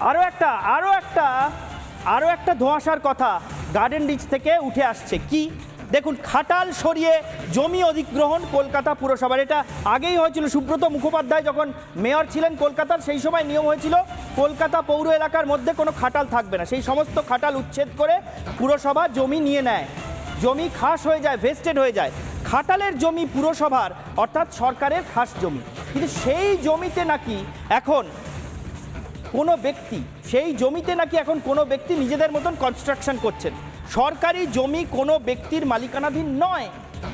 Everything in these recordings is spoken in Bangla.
আরও একটা আরও একটা আরও একটা ধোঁয়াশার কথা গার্ডেন রিচ থেকে উঠে আসছে। কি? দেখুন, খাটাল সরিয়ে জমি অধিগ্রহণ কলকাতা পুরসভার। এটা আগেই হয়েছিল। সুব্রত মুখোপাধ্যায় যখন মেয়র ছিলেন কলকাতার, সেই সময় নিয়ম হয়েছিল, কলকাতা পৌর এলাকার মধ্যে কোনো খাটাল থাকবে না। সেই সমস্ত খাটাল উচ্ছেদ করে পুরসভা জমি নিয়ে নেয়। জমি খাস হয়ে যায়, ভেস্টেড হয়ে যায়। খাটালের জমি পুরসভার, অর্থাৎ সরকারের খাস জমি। কিন্তু সেই জমিতে নাকি এখন কোনো ব্যক্তি, সেই জমিতে নাকি এখন কোনো ব্যক্তি নিজেদের মতন কনস্ট্রাকশন করছেন। সরকারি জমি কোনো ব্যক্তির মালিকানাধীন নয়।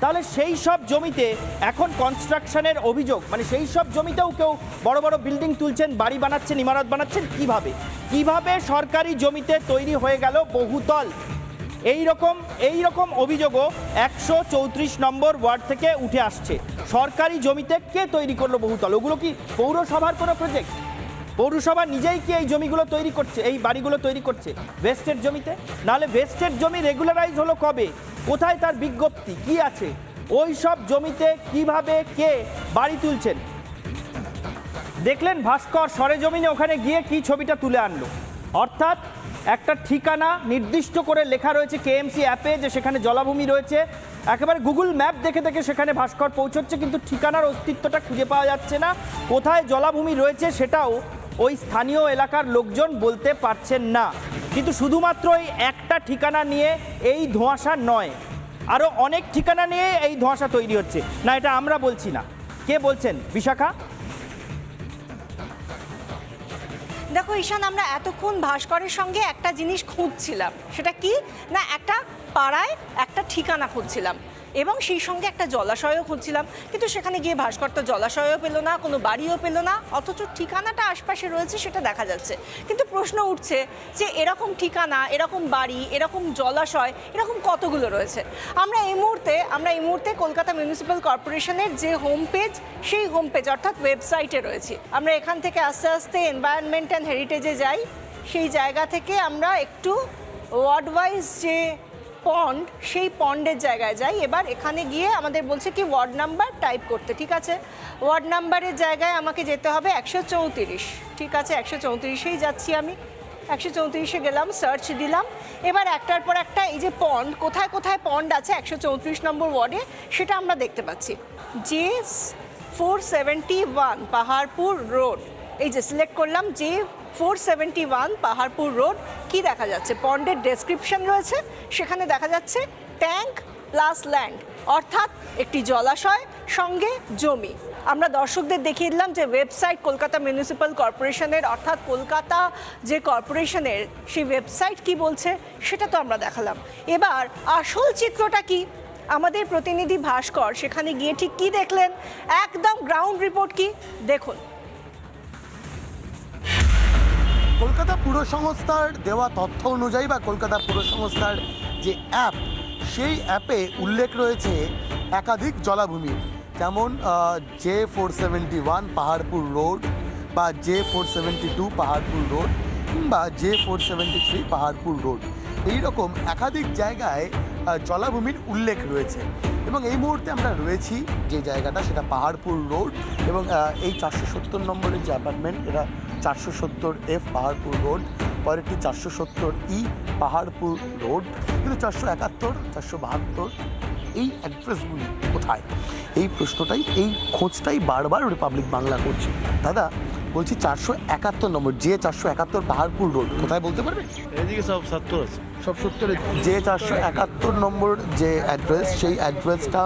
তাহলে সেই সব জমিতে এখন কনস্ট্রাকশনের অভিযোগ মানে সেই সব জমিতেও কেউ বড় বড় বিল্ডিং তুলছেন, বাড়ি বানাচ্ছেন, ইমারত বানাচ্ছেন, কীভাবে? কীভাবে সরকারি জমিতে তৈরি হয়ে গেল বহুতল এই রকম এই রকম অভিযোগও একশো চৌত্রিশ নম্বর ওয়ার্ড থেকে উঠে আসছে। সরকারি জমিতে কে তৈরি করল বহুতল ওগুলো কি পৌরসভার কোনো প্রজেক্ট পৌরসভা নিজেই কি এই জমিগুলো তৈরি করছে, এই বাড়িগুলো তৈরি করছে? ভেস্টের জমিতে? নাহলে ভেস্টের জমি রেগুলারাইজ হলো কবে? কোথায় তার বিজ্ঞপ্তি? কি আছে? ওই সব জমিতে কীভাবে কে বাড়ি তুলছেন? দেখলেন ভাস্কর সরেজমিনে ওখানে গিয়ে কি ছবিটা তুলে আনলো। অর্থাৎ একটা ঠিকানা নির্দিষ্ট করে লেখা রয়েছে কেএমসি অ্যাপে যে সেখানে জলাভূমি রয়েছে। একেবারে গুগল ম্যাপ দেখে দেখে সেখানে ভাস্কর পৌঁছচ্ছে, কিন্তু ঠিকানার অস্তিত্বটা খুঁজে পাওয়া যাচ্ছে না। কোথায় জলাভূমি রয়েছে সেটাও ওই স্থানীয় এলাকার লোকজন বলতে পারছেন না। কিন্তু শুধুমাত্র এই একটা ঠিকানা নিয়ে এই ধোঁয়াশা নয় আরও অনেক ঠিকানা নিয়ে এই ধোঁয়াশা তৈরি হচ্ছে। না, এটা আমরা বলছি না। কে বলছেন? বিশাখা? দেখো ঈশান, আমরা এতক্ষণ ভাস্করের সঙ্গে একটা জিনিস খুঁজছিলাম। সেটা কি? না, একটা পাড়ায় একটা ঠিকানা খুঁজছিলাম। এবং সেই সঙ্গে একটা জলাশয়ও খুঁজছিলাম। কিন্তু সেখানে গিয়ে ভাস্কর তো জলাশয়ও পেল না, কোনো বাড়িও পেল না, অথচ ঠিকানাটা আশপাশে রয়েছে সেটা দেখা যাচ্ছে। কিন্তু প্রশ্ন উঠছে যে এরকম ঠিকানা, এরকম বাড়ি, এরকম জলাশয়, এরকম কতগুলো রয়েছে? আমরা এই মুহূর্তে, আমরা এই মুহূর্তে কলকাতা মিউনিসিপ্যাল কর্পোরেশনের যে হোম পেজ সেই হোম পেজ অর্থাৎ ওয়েবসাইটে রয়েছি। আমরা এখান থেকে আস্তে আস্তে এনভায়রনমেন্ট অ্যান্ড হেরিটেজে যাই। সেই জায়গা থেকে আমরা একটু ওয়ার্ড ওয়াইজ যে পন্ড সেই পন্ডের জায়গায় যাই। এবার এখানে গিয়ে আমাদের বলছে কি ওয়ার্ড নাম্বার টাইপ করতে, ঠিক আছে? ওয়ার্ড নাম্বারের জায়গায় আমাকে যেতে হবে একশো চৌত্রিশ। ঠিক আছে, একশো চৌত্রিশেই যাচ্ছি আমি। একশো চৌত্রিশে গেলাম সার্চ দিলাম। এবার একটার পর একটা এই যে পন্ড কোথায় কোথায় পন্ড আছে একশো চৌত্রিশ নম্বর ওয়ার্ডে সেটা আমরা দেখতে পাচ্ছি। যে four seventy one Paharpur road এই যে সিলেক্ট করলাম যে four seventy one Paharpur road, কি দেখা যাচ্ছে? পন্ডের ডেসক্রিপশন রয়েছে, সেখানে দেখা যাচ্ছে ট্যাঙ্ক প্লাস ল্যান্ড অর্থাৎ একটি জলাশয়, সঙ্গে জমি। আমরা দর্শকদের দেখিয়ে দিলাম যে ওয়েবসাইট কলকাতা মিউনিসিপ্যাল কর্পোরেশনের অর্থাৎ কলকাতা যে কর্পোরেশনের সেই ওয়েবসাইট কি বলছে, সেটা তো আমরা দেখালাম। এবার আসল চিত্রটা কি? আমাদের প্রতিনিধি ভাস্কর সেখানে গিয়ে ঠিক কি দেখলেন? একদম গ্রাউন্ড রিপোর্ট কি? দেখুন। কলকাতা পুর সংস্থার দেওয়া তথ্য অনুযায়ী বা কলকাতা পুর সংস্থার যে অ্যাপ, সেই অ্যাপে উল্লেখ রয়েছে একাধিক জলাভূমি, যেমন J four seventy one Paharpur road বা J four seventy two Paharpur road কিংবা J four seventy three Paharpur road. এইরকম একাধিক জায়গায় জলাভূমির উল্লেখ রয়েছে এবং এই মুহূর্তে আমরা রয়েছি যে জায়গাটা, সেটা পাহাড়পুর রোড এবং এই চারশো সত্তর নম্বরের যে অ্যাপার্টমেন্ট এটা চারশো সত্তর এফ পাহাড়পুর রোড পরেরটি চারশো সত্তর ই পাহাড়পুর রোড কিন্তু চারশো একাত্তর চারশো বাহাত্তর এই অ্যাড্রেসগুলি কোথায়? এই প্রশ্নটাই এই খোঁজটাই বারবার রিপাবলিক বাংলা করছে। দাদা বলছি চারশো একাত্তর নম্বর যে চারশো একাত্তর পাহাড়পুর রোড কোথায় বলতে পারবে? এদিকে সব সত্তর আছে। সব সত্তরে যে চারশো একাত্তর নম্বর যে অ্যাড্রেস সেই অ্যাড্রেসটা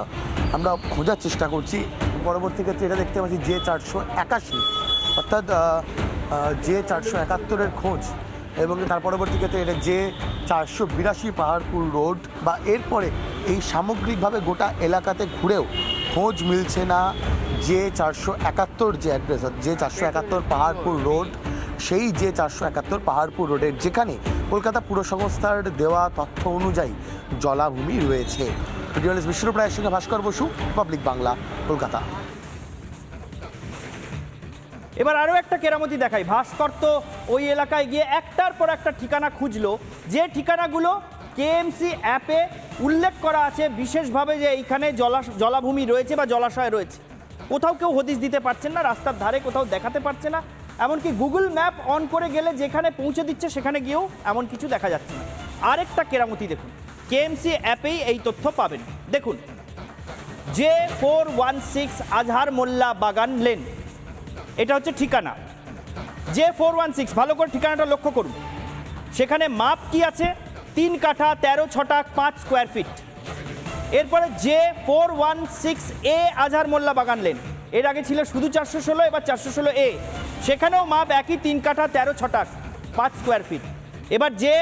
আমরা খোঁজার চেষ্টা করছি। পরবর্তী ক্ষেত্রে এটা দেখতে পাচ্ছি যে চারশো একাশি। অর্থাৎ যে চারশো একাত্তরের খোঁজ এবং তার পরবর্তী ক্ষেত্রে এটা যে চারশো বিরাশি পাহাড়পুর রোড বা এরপরে এই সামগ্রিকভাবে গোটা এলাকাতে ঘুরেও খোঁজ মিলছে না যে চারশো একাত্তর যে অ্যাড্রেস যে চারশো একাত্তর পাহাড়পুর রোড, সেই যে চারশো একাত্তর পাহাড়পুর রোডের যেখানে কলকাতা পুরসংস্থার দেওয়া তথ্য অনুযায়ী জলাভূমি রয়েছে। ভিডিওলিস বিশ্বপ্রায়ের সঙ্গে ভাস্কর বসু পাবলিক বাংলা কলকাতা। এবার আরও একটা কেরামতি দেখাই। ভাস্কর তো ওই এলাকায় গিয়ে একটার পর একটা ঠিকানা খুঁজলো। যে ঠিকানাগুলো কেএমসি অ্যাপে উল্লেখ করা আছে, বিশেষভাবে যে এইখানে জলা জলাভূমি রয়েছে বা জলাশয় রয়েছে। কোথাও কেউ হদিশ দিতে পারছেন না, রাস্তার ধারে কোথাও দেখাতে পারছে না, এমনকি গুগল ম্যাপ অন করে গেলে যেখানে পৌঁছে দিচ্ছে সেখানে গিয়েও এমন কিছু দেখা যাচ্ছে না। আরেকটা কেরামতি দেখুন। কেএমসি অ্যাপেই এই তথ্য পাবেন। দেখুন, J four one six Azhar Molla Bagan lane. এটা হচ্ছে ঠিকানা। জে ফোর ওয়ান সিক্স ভালো করে ঠিকানাটা লক্ষ্য করুন। সেখানে মাপ কি আছে? তিন কাঠা, তেরো ছটা, পাঁচ স্কোয়ার ফিট এরপরে J four one six A Azhar Molla Bagan lane এর আগে ছিল শুধু চারশো ষোলো, এবার চারশো ষোলো এ সেখানেও মাপ একই, তিন কাঠা, তেরো ছটা, পাঁচ স্কোয়ার ফিট এবার যে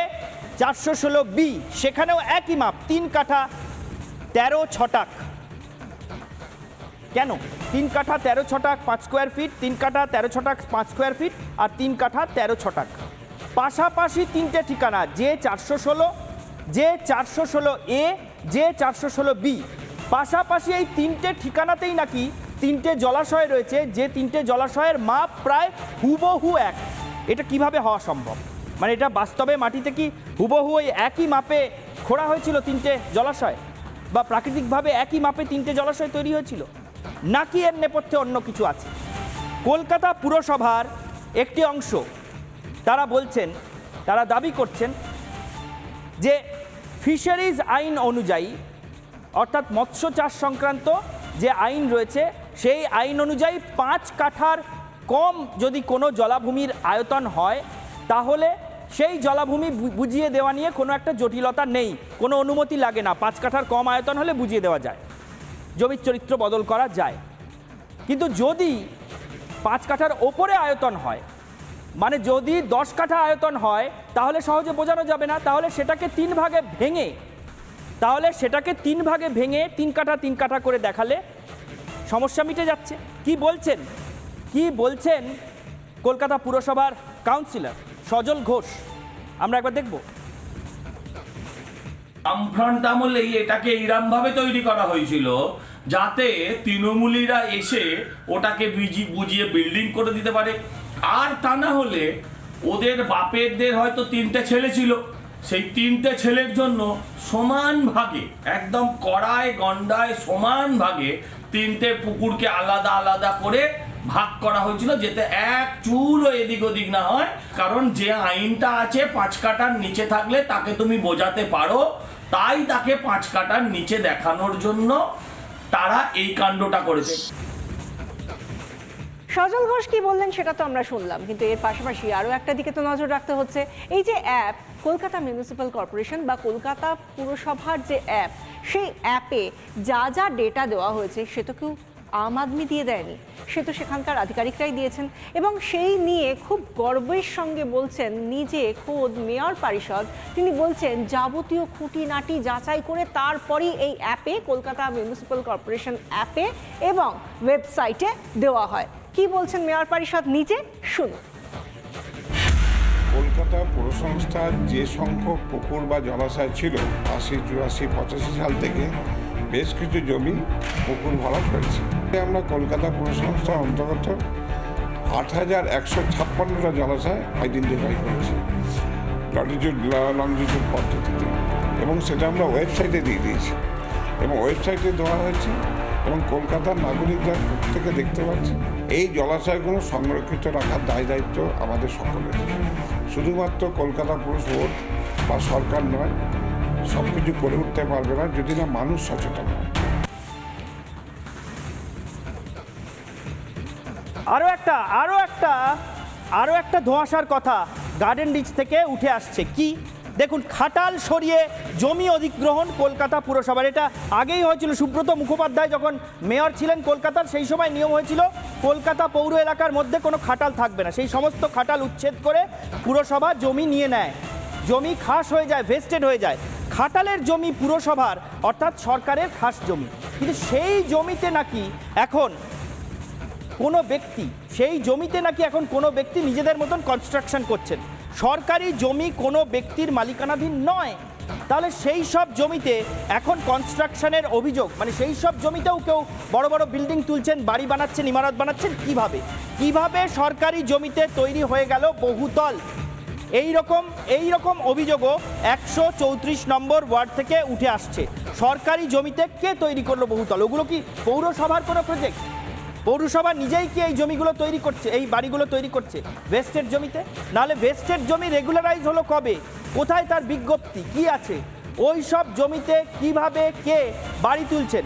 চারশো ষোলো বি সেখানেও একই মাপ, তিন কাঠা, তেরো ছটাক কেন? তিন কাঠা তেরো ছটাক পাঁচ স্কোয়ার ফিট তিন কাঠা তেরো ছটাক পাঁচ স্কোয়ার ফিট আর তিন কাঠা তেরো ছটাক। পাশাপাশি তিনটে ঠিকানা, যে চারশো ষোলো, যে চারশো ষোলো এ যে চারশো ষোলো বি পাশাপাশি এই তিনটে ঠিকানাতেই নাকি তিনটে জলাশয় রয়েছে, যে তিনটে জলাশয়ের মাপ প্রায় হুবহু এক। এটা কীভাবে হওয়া সম্ভব? মানে এটা বাস্তবে মাটিতে কি হুবহু ওই একই মাপে খোঁড়া হয়েছিল তিনটে জলাশয়? বা প্রাকৃতিকভাবে একই মাপে তিনটে জলাশয় তৈরি হয়েছিল? নাকি এর নেপথ্যে অন্য কিছু আছে। কলকাতা পুরসভার একটি অংশ, তারা বলছেন, তারা দাবি করছেন যে ফিশারিজ আইন অনুযায়ী, অর্থাৎ মৎস্য চাষ সংক্রান্ত যে আইন রয়েছে, সেই আইন অনুযায়ী পাঁচ কাঠার কম যদি কোনো জলাভূমির আয়তন হয়, তাহলে সেই জলাভূমি বুঝিয়ে দেওয়া নিয়ে কোনো একটা জটিলতা নেই। কোনো অনুমতি লাগে না। পাঁচ কাঠার কম আয়তন হলে বুঝিয়ে দেওয়া যায়। জমির চরিত্র বদল করা যায়। কিন্তু যদি পাঁচ কাঠার ওপরে আয়তন হয় মানে যদি দশ কাঠা আয়তন হয়, তাহলে সহজে বোঝানো যাবে না। তাহলে সেটাকে তিন ভাগে ভেঙে, তাহলে সেটাকে তিন ভাগে ভেঙে তিন কাঠা তিন কাঠা করে দেখালে সমস্যা মিটে যাচ্ছে। কি বলছেন? কি বলছেন? কলকাতা পুরসভার কাউন্সিলর সজল ঘোষ। আমরা একবার দেখব। বামফ্রন্ট আমলেই এটাকে এইরকম ভাবে তৈরি করা হয়েছিল যাতে তৃণমূলীরা এসে ওটাকে বুঝিয়ে বিল্ডিং করে দিতে পারে। আর তা না হলে ওদের বাপেরদের হয়তো তিনটে ছেলে ছিল। সেই তিনটে ছেলের জন্য সমান ভাগে, একদম কড়ায়, গন্ডায় সমান ভাগে তিনটে পুকুরকে আলাদা আলাদা করে ভাগ করা হয়েছিল যাতে এক চুলও এদিক ওদিক না হয়। কারণ যে আইনটা আছে, পাঁচ কাটার নিচে থাকলে তাকে তুমি বোঝাতে পারো তাই তাকে পাঁচ কাটার নিচে দেখানোর জন্য তারা এই কাণ্ডটা করেছে। সজল ঘোষ কি বললেন সেটা তো আমরা শুনলাম, কিন্তু এর পাশাপাশি আরও একটা দিকে তো নজর রাখতে হচ্ছে। এই যে অ্যাপ কলকাতা মিউনিসিপ্যাল কর্পোরেশন বা কলকাতা পুরসভার যে অ্যাপ সেই অ্যাপে যা যা ডেটা দেওয়া হয়েছে, সে তো কেউ আম আদমি দিয়ে দেয়নি সে তো সেখানকার আধিকারিকরাই দিয়েছেন। এবং সেই নিয়ে খুব গর্বের সঙ্গে বলছেন নিজে খোদ মেয়র পরিষদ। তিনি বলছেন, যাবতীয় খুঁটিনাটি যাচাই করে তারপরই এই অ্যাপে, কলকাতা মিউনিসিপ্যাল কর্পোরেশন অ্যাপে এবং ওয়েবসাইটে দেওয়া হয়। কি বলছেন মেয়র পরিষদ? নিজে শুনুন। কলকাতা পৌরসংস্থার যে সংখ্যক পুকুর বা জলাশয় ছিল, আশি, চুরাশি, পঁচাশি সাল থেকে বেশ কিছু জমি পুকুর ভরাট হয়েছে আমরা কলকাতা পৌর সংস্থার অন্তর্গত আট হাজার একশো ছাপ্পান্নটা জলাশয় আইডেন্টিফাই করেছি। লটিটিউড লংজিটিউড পদ্ধতিতে। এবং সেটা আমরা ওয়েবসাইটে দিয়ে দিয়েছি। এবং ওয়েবসাইটে দেওয়া হয়েছে এবং কলকাতার নাগরিকদের থেকে দেখতে পাচ্ছি, এই জলাশয়গুলো সংরক্ষিত রাখার দায় দায়িত্ব আমাদের সকলের শুধুমাত্র কলকাতা পুরুষ বোর্ড বা সরকার নয় সব কিছু করে উঠতে পারবে না যদি না মানুষ সচেতন হয়। আরও একটা আরও একটা আরও একটা ধোঁয়াশার কথা গার্ডেন রিচ থেকে উঠে আসছে। কি? দেখুন, খাটাল সরিয়ে জমি অধিগ্রহণ কলকাতা পুরসভার। এটা আগেই হয়েছিল। সুব্রত মুখোপাধ্যায় যখন মেয়র ছিলেন কলকাতার, সেই সময় নিয়ম হয়েছিল, কলকাতা পৌর এলাকার মধ্যে কোনো খাটাল থাকবে না। সেই সমস্ত খাটাল উচ্ছেদ করে পুরসভা জমি নিয়ে নেয়। জমি খাস হয়ে যায় ভেস্টেড হয়ে যায়। খাটালের জমি পুরসভার, অর্থাৎ সরকারের খাস জমি। কিন্তু সেই জমিতে নাকি এখন কোনো ব্যক্তি, সেই জমিতে নাকি এখন কোনো ব্যক্তি নিজেদের মতন কনস্ট্রাকশন করছেন। সরকারি জমি কোনো ব্যক্তির মালিকানাধীন নয়। তাহলে সেই সব জমিতে এখন কনস্ট্রাকশনের অভিযোগ মানে সেই সব জমিতেও কেউ বড় বড় বিল্ডিং তুলছেন, বাড়ি বানাচ্ছেন, ইমারত বানাচ্ছেন, কীভাবে? কীভাবে সরকারি জমিতে তৈরি হয়ে গেল বহুতল এই রকম এই রকম অভিযোগও একশো চৌত্রিশ নম্বর ওয়ার্ড থেকে উঠে আসছে। সরকারি জমিতে কে তৈরি করল বহুতল? ওগুলো কি পৌরসভার কোনো প্রজেক্ট পৌরসভা নিজেই কি এই জমিগুলো তৈরি করছে, এই বাড়িগুলো তৈরি করছে? ভেস্টের জমিতে? নাহলে ভেস্টের জমি রেগুলারাইজ হলো কবে? কোথায় তার বিজ্ঞপ্তি? কি আছে? ওই সব জমিতে কীভাবে কে বাড়ি তুলছেন?